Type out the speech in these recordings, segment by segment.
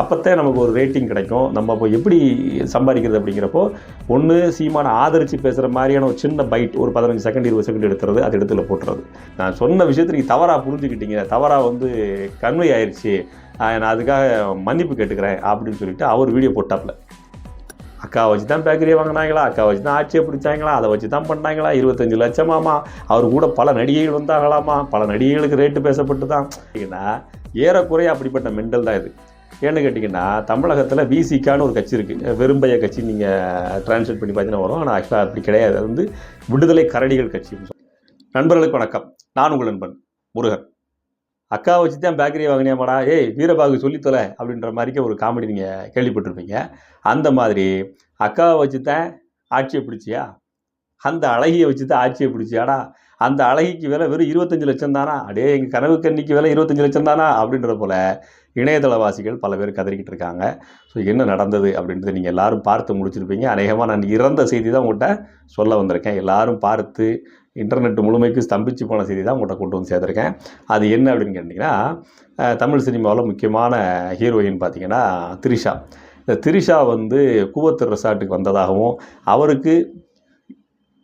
அப்போத்தான் நமக்கு ஒரு ரேட்டிங் கிடைக்கும். நம்ம இப்போ எப்படி சம்பாதிக்கிறது அப்படிங்கிறப்போ ஒன்று சீமான ஆதரித்து பேசுகிற மாதிரியான ஒரு சின்ன பைட் ஒரு பதினஞ்சு செகண்ட் இருபது செகண்ட் எடுத்துறது அது இடத்துல போட்டுறது. நான் சொன்ன விஷயத்தை நீங்கள் தவறாக புரிஞ்சுக்கிட்டீங்க. தவறாக வந்து கன்வை ஆயிடுச்சு நான் அதுக்காக மன்னிப்பு கேட்டுக்கிறேன் அப்படின்னு சொல்லிட்டு அவர் வீடியோ போட்டாப்ல அக்கா வச்சு தான் பேக்கரியை வாங்கினாங்களா? அக்கா வச்சு தான் ஆட்சியை பிடிச்சாங்களா? அதை வச்சு தான் பண்ணாங்களா? இருபத்தஞ்சு லட்சமாமா? அவர் கூட பல நடிகைகள் வந்தாங்களாமா? பல நடிகைகளுக்கு ரேட்டு பேசப்பட்டு தான் ஏன்னா ஏறக்குறைய அப்படிப்பட்ட மெண்டல் தான் இது. ஏன்னு கேட்டிங்கன்னா தமிழகத்தில் விசிக்கான்னு ஒரு கட்சி இருக்குது வெறும்பைய கட்சி நீங்கள் டிரான்ஸ்லேட் பண்ணி பார்த்தீங்கன்னா வரும். ஆனால் ஆக்சுவலாக அப்படி கிடையாது. அது வந்து விடுதலை கரடிகள் கட்சி நண்பர்களுக்கு வணக்கம். நான் உங்கள் நண்பன் முருகன். அக்கா வச்சு தான் பேக்கரியை வாங்கினியாமாடா? ஏய் வீரபாகு சொல்லித்தல அப்படின்ற மாதிரிக்க ஒரு காமெடி நீங்கள் கேள்விப்பட்டிருப்பீங்க. அந்த மாதிரி அக்காவை வச்சு தான் ஆட்சியை பிடிச்சியா? அந்த அழகியை வச்சு தான் ஆட்சியை பிடிச்சியாடா? அந்த அழகிக்கு விலை வெறும் இருபத்தஞ்சு லட்சம் தானா? அடே எங்கள் கனவு கண்ணிக்கு விலை இருபத்தஞ்சு லட்சம் தானா? அப்படின்ற போல இணையதளவாசிகள் பல பேர் கதறிக்கிட்டு இருக்காங்க. ஸோ என்ன நடந்தது அப்படின்றது நீங்கள் எல்லாரும் பார்த்து முடிச்சிருப்பீங்க. அநேகமாக நான் இறந்த செய்தி தான் உங்கள்கிட்ட சொல்ல வந்திருக்கேன். எல்லாரும் பார்த்து இன்டர்நெட் முழுமைக்கு ஸ்தம்பிச்சு போன செய்தி தான் உங்கள்கிட்ட கொண்டு வந்து சேர்த்துருக்கேன். அது என்ன அப்படின்னு கேட்டிங்கன்னா தமிழ் சினிமாவில் முக்கியமான ஹீரோயின் பார்த்தீங்கன்னா த்ரிஷா. இந்த திரிஷா வந்து கூவத்தூர் ரெசார்ட்டுக்கு வந்ததாகவும் அவருக்கு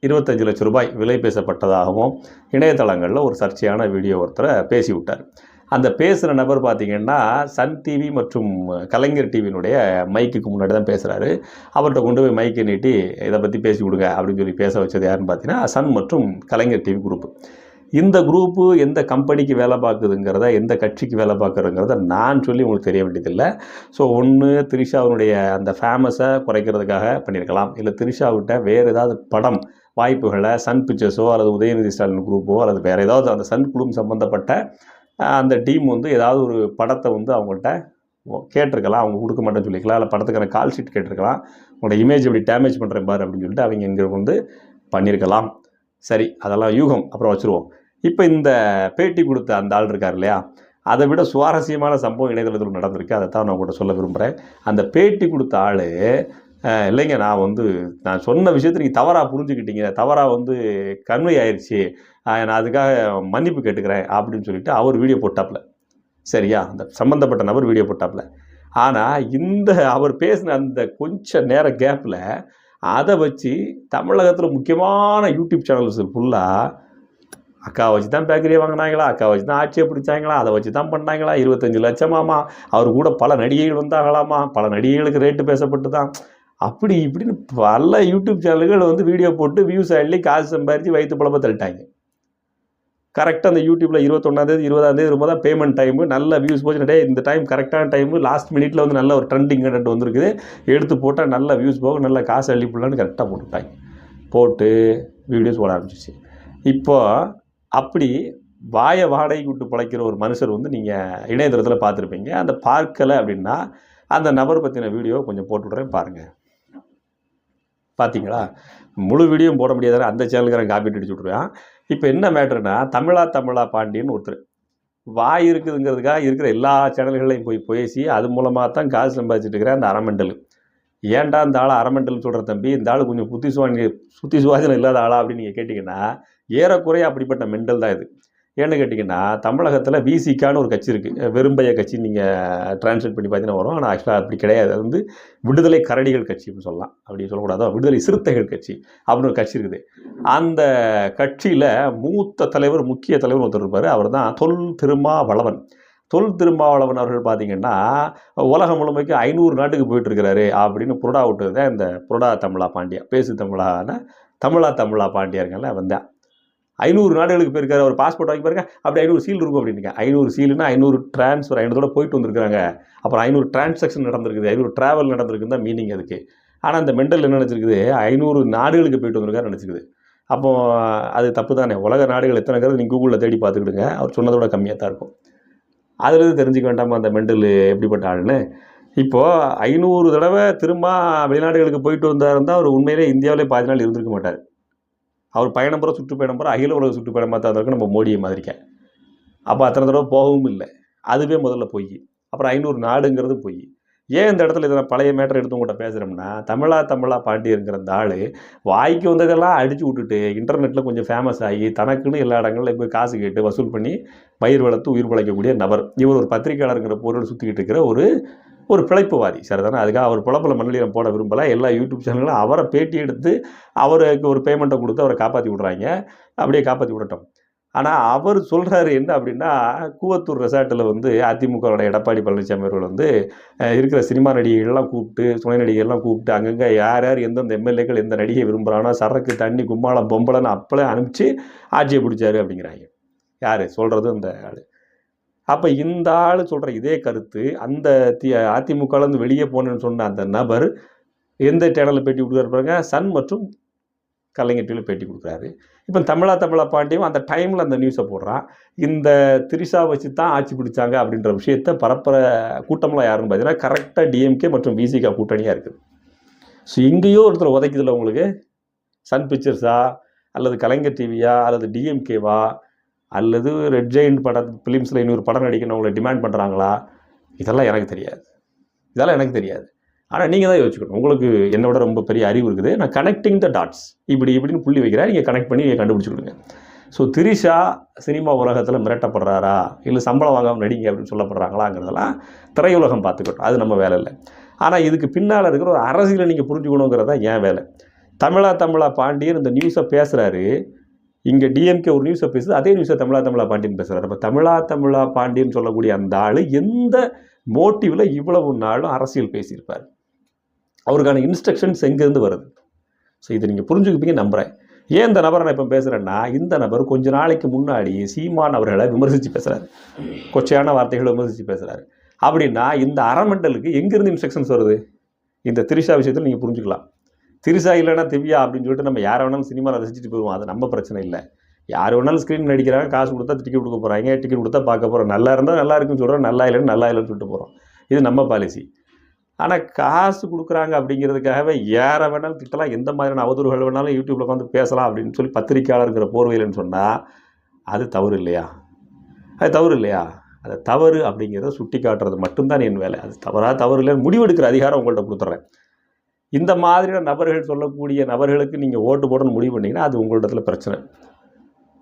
இருபத்தஞ்சு லட்ச ரூபாய் விலை பேசப்பட்டதாகவும் இணையதளங்களில் ஒரு சர்ச்சையான வீடியோ ஒருத்தரை பேசி விட்டார் அந்த பேசுகிற நபர் பார்த்தீங்கன்னா சன் டிவி மற்றும் கலைஞர் டிவியினுடைய மைக்குக்கு முன்னாடி தான் பேசுகிறாரு அவர்கிட்ட கொண்டு போய் மைக்கை நீட்டி இதை பற்றி பேசி கொடுங்க அப்படின்னு சொல்லி பேச வச்சது யாருன்னு பார்த்தீங்கன்னா சன் மற்றும் கலைஞர் டிவி குரூப். இந்த குரூப்பு எந்த கம்பெனிக்கு வேலை பார்க்குதுங்கிறத எந்த கட்சிக்கு வேலை பார்க்குறதுங்கிறத நான் சொல்லி உங்களுக்கு தெரிய வேண்டியதில்லை. ஸோ ஒன்று திரிஷாவுடைய அந்த ஃபேமஸை குறைக்கிறதுக்காக பண்ணியிருக்கலாம். இல்லை திரிஷாவிட்ட வேறு ஏதாவது படம் வாய்ப்புகளை சன் பிக்சர்ஸோ அல்லது உதயநிதி ஸ்டாலின் குரூப்போ அல்லது வேறு ஏதாவது அந்த சன் குழும் சம்மந்தப்பட்ட அந்த டீம் வந்து ஏதாவது ஒரு படத்தை வந்து அவங்கள்ட்ட கேட்டிருக்கலாம். அவங்க கொடுக்க மாட்டேன்னு சொல்லிக்கலாம். இல்லை படத்துக்கான கால் ஷீட் கேட்டிருக்கலாம். உங்களோட இமேஜ் இப்படி டேமேஜ் பண்ணுறேன் பாரு அப்படின்னு சொல்லிட்டு அவங்க இங்கே வந்து பண்ணியிருக்கலாம். சரி அதெல்லாம் யூகம். அப்புறம் வச்சுருவோம். இப்போ இந்த பேட்டி கொடுத்த அந்த ஆள் இருக்கார் இல்லையா? அதை விட சுவாரஸ்யமான சம்பவம் இணையதளத்தில் நடந்திருக்கு. அதை தான் நான் உங்கள்கிட்ட சொல்ல விரும்புகிறேன் அந்த பேட்டி கொடுத்த ஆள் இல்லைங்க நான் வந்து நான் சொன்ன விஷயத்தை நீங்கள் தவறாக புரிஞ்சுக்கிட்டீங்க. தவறாக வந்து கன்வை ஆயிடுச்சு நான் அதுக்காக மன்னிப்பு கேட்டுக்கிறேன் அப்படின்னு சொல்லிட்டு அவர் வீடியோ போட்டாப்ல சரியா? அந்த சம்மந்தப்பட்ட நபர் வீடியோ போட்டாப்ல ஆனால் இந்த அவர் பேசின அந்த கொஞ்ச நேர கேப்பில் அதை வச்சு தமிழகத்தில் முக்கியமான யூடியூப் சேனல்ஸ் ஃபுல்லாக அக்கா வச்சு தான் பேக்கரியை வாங்கினாங்களா? அக்கா வச்சு தான் ஆட்சியை பிடிச்சாங்களா? அதை வச்சு தான் பண்ணாங்களா? இருபத்தஞ்சு லட்சமாமா. அவர் கூட பல நடிகைகள் வந்தாங்களாமா? பல நடிகைகளுக்கு ரேட்டு பேசப்பட்டு தான் அப்படி இப்படின்னு பல யூடியூப் சேனல்கள் வந்து வீடியோ போட்டு வியூஸ் அள்ளி காசு சம்பாரித்து வயிற்று பழப்ப தள்ளிட்டாங்க. கரெக்டாக அந்த யூடியூப்பில் இருபத்தொன்னாந்தேதி இருபதாந்தேதி ரொம்ப தான் பேமெண்ட் டைமு நல்ல வியூஸ் போச்சு. நிறைய இந்த டைம் கரெக்டான டைமு லாஸ்ட் மினிட்ல வந்து நல்ல ஒரு ட்ரெண்டிங் கண்டென்ட் வந்திருக்குது. எடுத்து போட்டால் நல்ல வியூஸ் போகும். நல்ல காசு அள்ளி போடலான்னு கரெக்டாக போட்டுட்டாங்க. போட்டு வீடியோஸ் போட ஆரம்பிச்சிச்சு இப்போது அப்படி வாயை வாடகைக்கு விட்டு பிழைக்கிற ஒரு மனுஷர் வந்து நீங்கள் இணையதளத்தில் பார்த்துருப்பீங்க. அந்த பார்க்கலை அப்படின்னா அந்த நபர் பற்றின வீடியோ கொஞ்சம் போட்டு விட்றேன் பாருங்கள் பார்த்தீங்களா முழு வீடியோ போட முடியாத அந்த சேனலுக்காரன் காப்பி அடிச்சு விட்ருவேன் இப்போ என்ன மேட்ருனா தமிழா தமிழா பாண்டியன்னு ஒருத்தர். வாய் இருக்குதுங்கிறதுக்காக இருக்கிற எல்லா சேனல்களையும் போய் பேசி அது மூலமாக தான் காசு சம்பாதிச்சிட்டு இருக்கிற அந்த அரமெண்டல் ஏன்டா இந்த ஆள் அரமெண்டல் சொல்கிற தம்பி? இந்த ஆள் கொஞ்சம் புத்தி சுவாங்க சுத்தி சுவாசனம் இல்லாத ஆளா அப்படின்னு நீங்கள் கேட்டிங்கன்னா ஏறக்குறைய அப்படிப்பட்ட மெண்டல் தான் இது. ஏன்னு கேட்டிங்கன்னா தமிழகத்தில் விசிக்கான ஒரு கட்சி இருக்குது வெறும்பைய கட்சி நீங்கள் டிரான்ஸ்லேட் பண்ணி பார்த்தீங்கன்னா வரும். ஆனால் ஆக்சுவலாக அப்படி கிடையாது. அது வந்து விடுதலை கரடிகள் கட்சி அப்படின்னு சொல்லலாம். அப்படி சொல்லக்கூடாது. விடுதலை சிறுத்தைகள் கட்சி அப்படின்னு ஒரு கட்சி இருக்குது. அந்த கட்சியில் மூத்த தலைவர் முக்கிய தலைவர் ஒருத்தர் இருப்பார். அவர் தான் தொல் திருமாவளவன். தொல் திருமாவளவன் அவர்கள் பார்த்தீங்கன்னா உலகம் முழுமைக்கு ஐநூறு நாட்டுக்கு போயிட்டுருக்கிறாரு அப்படின்னு புரடா விட்டது தான் இந்த புரடா தமிழா பாண்டியா பேசு தமிழான தமிழா தமிழா பாண்டியர்கள்ல வந்தேன் ஐநூறு நாடுகளுக்கு போயிருக்காரு அவர் பாஸ்போர்ட் வாங்கி பாருங்க அப்படி ஐநூறு சீல் இருக்கும் அப்படின்னு ஐநூறு சீலுனா ஐநூறு டிரான்ஸ்ஃபர் ஐநூறு போயிட்டு வந்திருக்காங்க அப்புறம் ஐநூறு டிரான்சாக்ஷன் நடந்திருக்குது ஐநூறு ட்ராவல் நடந்திருக்குன்னு தான் மீனிங் அதுக்கு. ஆனால் அந்த மெண்டல் என்ன நினச்சிருக்குது ஐநூறு நாடுகளுக்கு போயிட்டு வந்திருக்காரு நினச்சிருக்குது. அப்போ அது தப்பு தானே உலக நாடுகள் எத்தனைங்கிறது நீங்கள் கூகுளில் தேடி பார்த்துக்கிடுங்க அவர் சொன்னதோட கம்மியாக தான் இருக்கும். அதுலேருந்து தெரிஞ்சுக்க வேண்டாமா அந்த மெண்டல்? எப்படிப்பட்ட ஆளுன்னு? இப்போது ஐநூறு தடவை திரும்ப வெளிநாடுகளுக்கு போயிட்டு இருந்தால் அவர் உண்மையிலே இந்தியாவிலே பாதி நாள் இருந்திருக்க மாட்டார். அவர் பயணம் போகிற சுற்றுப்பயணம் போகிற அகில உலக சுற்றுப்பயணமாக தான் இருக்கும் நம்ம மோடியை மாதிரிக்க அப்போ அத்தனை தடவை போகவும் இல்லை. அதுவே முதல்ல போய். அப்புறம் ஐநூறு நாடுங்கிறது போய். ஏன் இந்த இடத்துல இதை பழைய மேட்டர் எடுத்து உங்கள்கிட்ட பேசுகிறோம்னா தமிழா தமிழா பாண்டியருங்கிற அந்த ஆள் வாய்க்கு வந்ததெல்லாம் அடிச்சு விட்டுட்டு இன்டர்நெட்டில் கொஞ்சம் ஃபேமஸ் ஆகி தனக்குன்னு எல்லா இடங்களில் போய் காசு கேட்டு வசூல் பண்ணி பயிர் வளர்த்து உயிர் பிழைக்கக்கூடிய நபர். இவர் ஒரு பத்திரிகையாளருங்கிற பொருள் சுற்றிக்கிட்டு இருக்கிற ஒரு ஒரு பிழைப்புவாதி. சரிதானே? அதுக்காக அவர் புலப்பல மண்ணிலம் போட விரும்பலை. எல்லா யூடியூப் சேனல்களும் அவரை பேட்டி எடுத்து அவருக்கு ஒரு பேமெண்ட்டை கொடுத்து அவரை காப்பாற்றி விட்றாங்க. அப்படியே காப்பாற்றி விடட்டும். ஆனால் அவர் சொல்கிறாரு என்ன அப்படின்னா கூவத்தூர் ரெசார்ட்டில் வந்து அதிமுகவோட எடப்பாடி பழனிசாமி அவர்கள் வந்து இருக்கிற சினிமா நடிகைகள்லாம் கூப்பிட்டு துணை நடிகைகள்லாம் கூப்பிட்டு அங்கங்கே யார் யார் எந்தெந்த எம்எல்ஏக்கள் எந்த நடிகை விரும்புகிறானோ சரக்கு தண்ணி கும்மாளம் பொம்பளைன்னு அப்பளே அனுப்பிச்சு ஆட்சியை பிடிச்சாரு அப்படிங்கிறாங்க. யார்? சொல்கிறது இந்த ஆள். அப்போ இந்த ஆள் சொல்கிற இதே கருத்து அந்த தி அதிமுகலேருந்து வெளியே போனேன்னு சொன்ன அந்த நபர் எந்த சேனலில் பேட்டி கொடுக்குறாரு பாருங்க சன் மற்றும் கலைஞர் டிவியில் பேட்டி கொடுக்குறாரு. இப்போ தமிழா தமிழா பாண்டியும் அந்த டைமில் அந்த நியூஸை போடுறான். இந்த திரிஷா வச்சு தான் ஆட்சி பிடிச்சாங்க அப்படின்ற விஷயத்த பரப்புற கூட்டம்லாம் யாருன்னு பார்த்தீங்கன்னா கரெக்டாக டிஎம்கே மற்றும் விசிகா கூட்டணியாக இருக்குது. ஸோ எங்கேயோ ஒருத்தர் உதைக்குதுல உங்களுக்கு? சன் பிக்சர்ஸா அல்லது கலைஞர் டிவியா அல்லது டிஎம்கேவா அல்லது ரெட் ஜெயின் பட ஃபிலிம்ஸில் இன்னொரு படம் நடிக்கணும் அவங்களை டிமாண்ட் பண்ணுறாங்களா இதெல்லாம் எனக்கு தெரியாது. இதெல்லாம் எனக்கு தெரியாது. ஆனால் நீங்கள் தான் யோசிக்கணும் உங்களுக்கு என்னை விட ரொம்ப பெரிய அறிவு இருக்குது. நான் கனெக்டிங் த டாட்ஸ் இப்படி இப்படின்னு புள்ளி வைக்கிறேன். நீங்கள் கனெக்ட் பண்ணி நீங்கள் கண்டுபிடிச்சிக்கிடுங்க ஸோ திரிஷா சினிமா உலகத்தில் மிரட்டப்படுறாரா? இல்லை சம்பளம் வாங்காமல் நடிங்க அப்படின்னு சொல்லப்படுறாங்களாங்கிறதெல்லாம் திரையுலகம் பார்த்துக்கட்டும். அது நம்ம வேலை இல்லை. ஆனால் இதுக்கு பின்னால் இருக்கிற ஒரு அரசியலை நீங்கள் புரிஞ்சுக்கணுங்கிறது தான் என் வேலை. தமிழா தமிழா பாண்டியன் இந்த நியூஸை பேசுகிறாரு இங்கே டிஎம்கே ஒரு நியூஸை பேசுது. அதே நியூஸை தமிழா தமிழா பாண்டியன் பேசுகிறார் அப்போ தமிழா தமிழா பாண்டியன் சொல்லக்கூடிய அந்த ஆள் எந்த மோட்டிவில் இவ்வளவு நாளும் அரசியல் பேசியிருப்பார்? அவருக்கான இன்ஸ்ட்ரக்ஷன்ஸ் எங்கேருந்து வருது? ஸோ இதை நீங்கள் புரிஞ்சுக்குப்பீங்க நம்புகிறேன் ஏன் இந்த நபரை நான் இப்போ பேசுகிறேன்னா இந்த நபர் கொஞ்ச நாளைக்கு முன்னாடி சீமான் அவர்களை விமர்சித்து பேசுகிறாரு கொச்சையான வார்த்தைகளை விமர்சித்து பேசுகிறாரு அப்படின்னா இந்த அறமெண்டலுக்கு எங்கேருந்து இன்ஸ்ட்ரக்ஷன்ஸ் வருது? இந்த திரிஷா விஷயத்தில் நீங்கள் புரிஞ்சுக்கலாம். திரிஷா இல்லைன்னா திவ்யா அப்படின்னு சொல்லிட்டு நம்ம யாரை வேணாலும் சினிமாவில் ரசிச்சுட்டு போயிடுவோம் அது நம்ம பிரச்சனை இல்லை. யார் வேணாலும் ஸ்க்ரீன் நடிக்கிறாங்க காசு கொடுத்தா டிக்கெட் கொடுக்க போகிறாங்க டிக்கெட் கொடுத்தா பார்க்க போகிறோம் நல்லா இருந்தால் நல்லா இருக்குன்னு சொல்கிறோம் நல்லா இல்லைன்னு நல்லா இல்லைன்னு சொல்லிட்டு போகிறோம் இது நம்ம பாலிசி ஆனால் காசு கொடுக்குறாங்க அப்படிங்கிறதுக்காகவே யார வேணாலும் திட்டலாம் எந்த மாதிரியான அவதூறுகள் வேணாலும் யூடியூப்பில் உட்காந்து பேசலாம் அப்படின்னு சொல்லி பத்திரிக்கையாளருங்கிற போர்வையில்னு சொன்னால் அது தவறு இல்லையா? அது தவறு இல்லையா? அது தவறு அப்படிங்கிறத சுட்டி காட்டுறது மட்டும்தான் என் வேலை. அது தவறாக தவறு இல்லைன்னு முடிவெடுக்கிற அதிகாரம் உங்கள்கிட்ட கொடுத்துட்றேன் இந்த மாதிரியான நபர்கள் சொல்லக்கூடிய நபர்களுக்கு நீங்கள் ஓட்டு போடணும்னு முடிவு பண்ணிங்கன்னா அது உங்களிடத்தில் பிரச்சனை.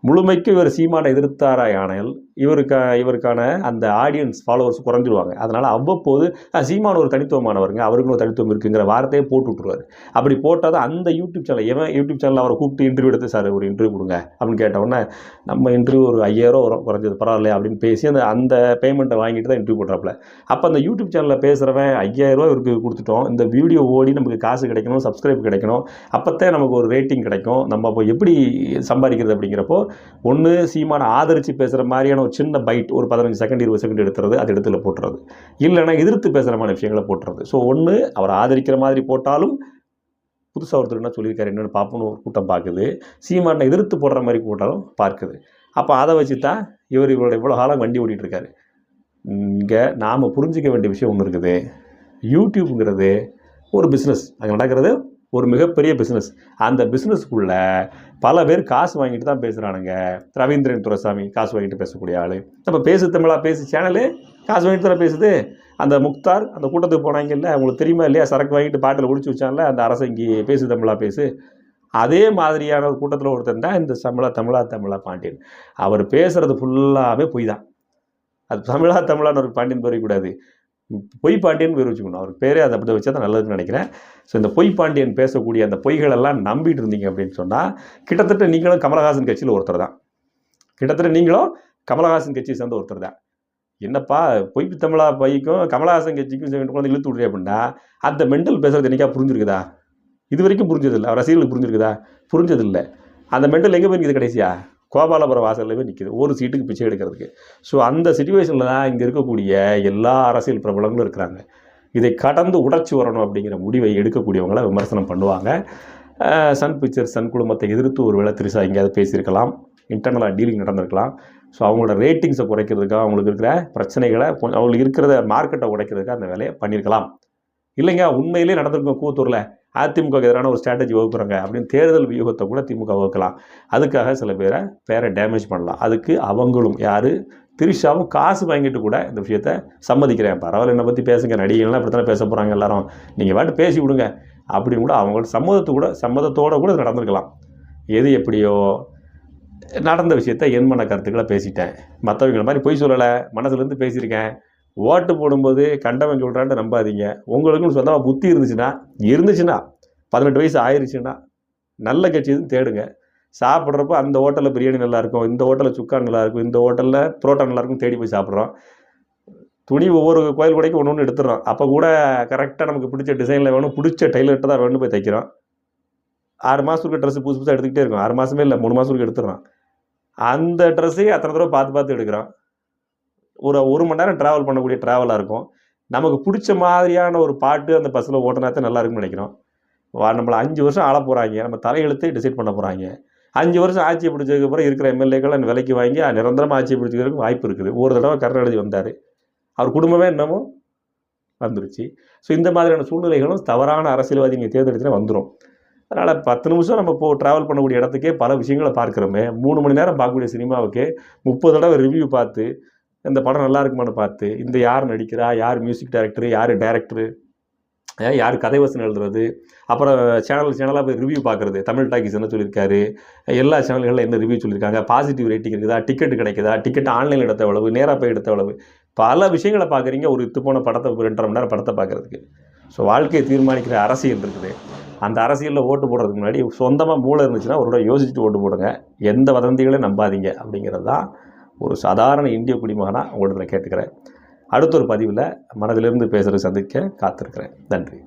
முழுமைக்கு இவர் சீமானை எதிர்த்தாராயானால் இவருக்கா இவருக்கான அந்த ஆடியன்ஸ் ஃபாலோவர்ஸ் குறைஞ்சிருவாங்க அதனால் அவ்வப்போது சீமான சீமான் ஒரு தனித்துவமானவருங்க அவருக்கும் ஒரு தனித்துவம் இருக்குங்கிற வார்த்தையை போட்டு விட்ருவார் அப்படி போட்டால் தான் அந்த யூடியூப் சேனல் எவன் யூடியூப் சேனலில் அவரை கூப்பிட்டு இன்டர்வியூ எடுத்து சார் ஒரு இன்டர்வியூ கொடுங்க அப்படின்னு கேட்டவுடனே நம்ம இன்டர்வியூ ஒரு ஐயாயிரம் வரும் குறைஞ்சது பரவாயில்ல அப்படின்னு பேசி அந்த அந்த பேமெண்ட்டை வாங்கிட்டு தான் இன்டர்வியூ போடுறாப்புல. அப்போ அந்த யூடியூப் சேனலில் பேசுகிறவன் ஐயாயிரரூவா இவருக்கு கொடுத்துட்டோம் இந்த வீடியோ ஓடி நமக்கு காசு கிடைக்கணும் சப்ஸ்கிரைப் கிடைக்கணும் அப்போத்தான் நமக்கு ஒரு ரேட்டிங் கிடைக்கும் நம்ம அப்போ எப்படி சம்பாதிக்கிறது? அப்படிங்கிறப்போ ஒன்று சீமான ஆதரித்து பேசுகிற மாதிரியான ஒரு சின்ன பைட் ஒரு பதினஞ்சு செகண்ட் இருபது செகண்ட் எடுத்துறது அது இடத்துல போட்டுறது. இல்லைன்னா எதிர்த்து பேசுகிற மாதிரி விஷயங்களை போட்டுறது. ஸோ ஒன்று அவர் ஆதரிக்கிற மாதிரி போட்டாலும் புதுசாக ஒருத்தர் என்ன சொல்லியிருக்காரு என்னென்னு பார்ப்போம்னு ஒரு கூட்டம் பார்க்குது. சீமானை எதிர்த்து போடுற மாதிரி போட்டாலும் பார்க்குது. அப்போ அதை வச்சு தான் இவர் இவரோட இவ்வளோ காலம் வண்டி ஓட்டிகிட்டு இருக்காரு இங்கே நாம் புரிஞ்சிக்க வேண்டிய விஷயம் ஒன்று இருக்குது. யூடியூப்புங்கிறது ஒரு பிஸ்னஸ் அங்கே நடக்கிறது ஒரு மிகப்பெரிய பிஸ்னஸ் அந்த பிஸ்னஸ்க்குள்ள பல பேர் காசு வாங்கிட்டு தான் பேசுகிறானுங்க ரவீந்திரன் துரைசாமி காசு வாங்கிட்டு பேசக்கூடிய ஆள். நம்ம பேசு தமிழா பேசு சேனலு காசு வாங்கிட்டு தானே பேசுது. அந்த முக்தார் அந்த கூட்டத்துக்கு போனாங்கல்ல உங்களுக்கு தெரியுமா இல்லையா? சரக்கு வாங்கிட்டு பாட்டில் குடிச்சு வச்சான்ல அந்த அரசங்கி பேசு தமிழா பேசு. அதே மாதிரியான ஒரு கூட்டத்தில் ஒருத்தன் தான் இந்த தமிழா தமிழா தமிழா பாண்டியன். அவர் பேசுறது ஃபுல்லாகவே பொய் தான். அது தமிழா தமிழான்னு ஒரு பாண்டியன் பேர் கூடாது பொய் பாண்டியன் பேர் வச்சுக்கணும். அவர் பேரே அதை அப்படி வச்சா தான் நல்லதுன்னு நினைக்கிறேன். ஸோ இந்த பொய் பாண்டியன் பேசக்கூடிய அந்த பொய்களெல்லாம் நம்பிட்டு இருந்தீங்க அப்படின்னு சொன்னால் கிட்டத்தட்ட நீங்களும் கமலஹாசன் கட்சியில் ஒருத்தர் தான். கிட்டத்தட்ட நீங்களும் கமலஹாசன் கட்சியை சேர்ந்த ஒருத்தர் தான். என்னப்பா பொய் தமிழா பைக்கும் கமலஹாசன் கட்சிக்கும் சேர்ந்து குழந்தை இழுத்து விட்றே அப்படின்னா அந்த மெண்டல் பேசுறது என்னைக்கா புரிஞ்சிருக்குதா? இது வரைக்கும் புரிஞ்சதில்லை. ரசிகர்களுக்கு புரிஞ்சிருக்குதா? புரிஞ்சதில்லை. அந்த மெண்டல் எங்கே போயிருக்குது கடைசியா? கோபாலபுரம் வாசல்லவே போய் நிற்கிது ஒரு சீட்டுக்கு பிச்சை எடுக்கிறதுக்கு. ஸோ அந்த சுச்சுவேஷனில் தான் இங்கே இருக்கக்கூடிய எல்லா அரசியல் பிரபலங்களும் இருக்கிறாங்க. இதை கடந்து உடைச்சி வரணும் அப்படிங்கிற முடிவை எடுக்கக்கூடியவங்கள விமர்சனம் பண்ணுவாங்க. சன் பிக்சர்ஸ் சன் குழுமத்தை எதிர்த்து ஒரு வேளை திருசா எங்கேயாவது பேசியிருக்கலாம். இன்டர்னலாக டீலிங் நடந்திருக்கலாம். ஸோ அவங்களோட ரேட்டிங்ஸை குறைக்கிறதுக்காக அவங்களுக்கு இருக்கிற பிரச்சனைகளை கொஞ்சம் அவங்களுக்கு இருக்கிறத மார்க்கெட்டை உடைக்கிறதுக்காக அந்த வேலையை பண்ணியிருக்கலாம். இல்லைங்க உண்மையிலே நடந்திருக்கும் கூத்தூரில். அதிமுக எதிரான ஒரு ஸ்ட்ராட்டஜி வகுக்குறாங்க. அப்படின்னு தேர்தல் வியூகத்தை கூட திமுக வகுக்கலாம். அதுக்காக சில பேரை பேரை டேமேஜ் பண்ணலாம். அதுக்கு அவங்களும் யார்? திரிஷாவும் காசு வாங்கிட்டு கூட இந்த விஷயத்த சம்மதிக்கிறேன். பரவாயில்ல என்னை பற்றி பேசுங்க. நடிகைகள்லாம் இப்படி தானே பேச போகிறாங்க எல்லாரும். நீங்கள் வாட்டு பேசி விடுங்க. அப்படின்னு கூட அவங்களோட சம்மதத்து கூட சம்மதத்தோடு கூட நடந்திருக்கலாம். எது எப்படியோ நடந்த விஷயத்த என் மன கருத்துக்களை பேசிட்டேன். மற்றவங்கள மாதிரி பொய் சொல்லலை. மனசுலேருந்து பேசியிருக்கேன். ஓட்டு போடும்போது கண்டவன் சொல்கிறான்ட்டு நம்பாதீங்க. உங்களுக்குன்னு சொந்தமாக புத்தி இருந்துச்சுன்னா இருந்துச்சுன்னா பதினெட்டு வயசு ஆயிருச்சுன்னா நல்ல கட்சி எதுவும் தேடுங்க. சாப்பிட்றப்ப அந்த ஹோட்டலில் பிரியாணி நல்லாயிருக்கும் இந்த ஹோட்டலில் சுக்கா நல்லாயிருக்கும் இந்த ஹோட்டலில் புரோட்டா நல்லாயிருக்கும் தேடி போய் சாப்பிட்றோம். துணி ஒவ்வொரு கோயில் கடைக்கு ஒன்று ஒன்று எடுத்துடுறோம். அப்போ கூட கரெக்டாக நமக்கு பிடிச்ச டிசைனில் வேணும் பிடிச்ச டைலர்கிட்ட தான் வேணும் போய் தைக்கிறோம். ஆறு மாதத்துக்கு ட்ரெஸ் புதுசு புதுசாக எடுத்துக்கிட்டே இருக்கும். ஆறு மாதமே இல்லை மூணு மாதத்துக்கு எடுத்துடுறோம். அந்த ட்ரெஸ்ஸையும் அத்தனை தடவை பார்த்து பார்த்து எடுக்கிறோம். ஒரு ஒரு மணி நேரம் ட்ராவல் பண்ணக்கூடிய ட்ராவலாக இருக்கும். நமக்கு பிடிச்ச மாதிரியான ஒரு பாட்டு அந்த பஸ்ஸில் ஓட்டினா தான் நல்லா இருக்கும்னு நினைக்கிறோம். வா நம்மளை அஞ்சு வருஷம் ஆள போகிறாங்க நம்ம தலையெழுத்து டிசைட் பண்ண போகிறாங்க அஞ்சு வருஷம் ஆட்சியை பிடிச்சதுக்கப்புறம் இருக்கிற எம்எல்ஏக்களை விலைக்கு வாங்கி நிரந்தரமாக ஆட்சியை பிடிச்சிக்கிறதுக்கு வாய்ப்பு இருக்குது. ஒரு தடவை கருணாநிதி வந்தார். அவர் குடும்பமே என்னமோ வந்துருச்சு. ஸோ இந்த மாதிரியான சூழ்நிலைகளும் தவறான அரசியல்வாதி நீங்கள் தேர்ந்தெடுத்துனா வந்துடும் அதனால் பத்து நிமிஷம் நம்ம இப்போ ட்ராவல் பண்ணக்கூடிய இடத்துக்கே பல விஷயங்களை பார்க்குறோமே. மூணு மணி நேரம் பார்க்கக்கூடிய சினிமாவுக்கு முப்பது தடவை ரிவ்யூ பார்த்து இந்த படம் நல்லா இருக்குமான்னு பார்த்து இந்த யார் நடிக்கிறா யார் மியூசிக் டைரக்டரு யார் டைரக்டரு யார் கதை வசனம் எழுதுறது அப்புறம் சேனல் சேனலாக போய் ரிவ்யூ பார்க்குறது தமிழ் டாக்கிஸ் என்ன சொல்லியிருக்காரு எல்லா சேனல்களில் என்ன ரிவ்யூ சொல்லியிருக்காங்க பாசிட்டிவ் ரேட்டிங் இருக்குதா டிக்கெட் கிடைக்குதா டிக்கெட் ஆன்லைன் எடுத்த அளவு நேராக போய் எடுத்த அளவு பல விஷயங்களை பார்க்குறீங்க ஒரு இத்து போன படத்தை ஒரு ரெண்டரை மணி நேரம் படத்தை பார்க்குறதுக்கு. ஸோ வாழ்க்கையை தீர்மானிக்கிற அரசியல் இருக்குது. அந்த அரசியலில் ஓட்டு போடுறதுக்கு முன்னாடி சொந்தமாக மூளை இருந்துச்சுன்னா ஒரு தடவை யோசிச்சுட்டு ஓட்டு போடுங்க. எந்த வதந்திகளையும் நம்பாதீங்க அப்படிங்கிறது தான் ஒரு சாதாரண இந்திய குடிமகனாக உங்கள்கிட்ட கேட்டுக்கிறேன். அடுத்த ஒரு பதிவில் மனதிலிருந்து பேசுகிறது சந்திக்க காத்திருக்கிறேன். நன்றி.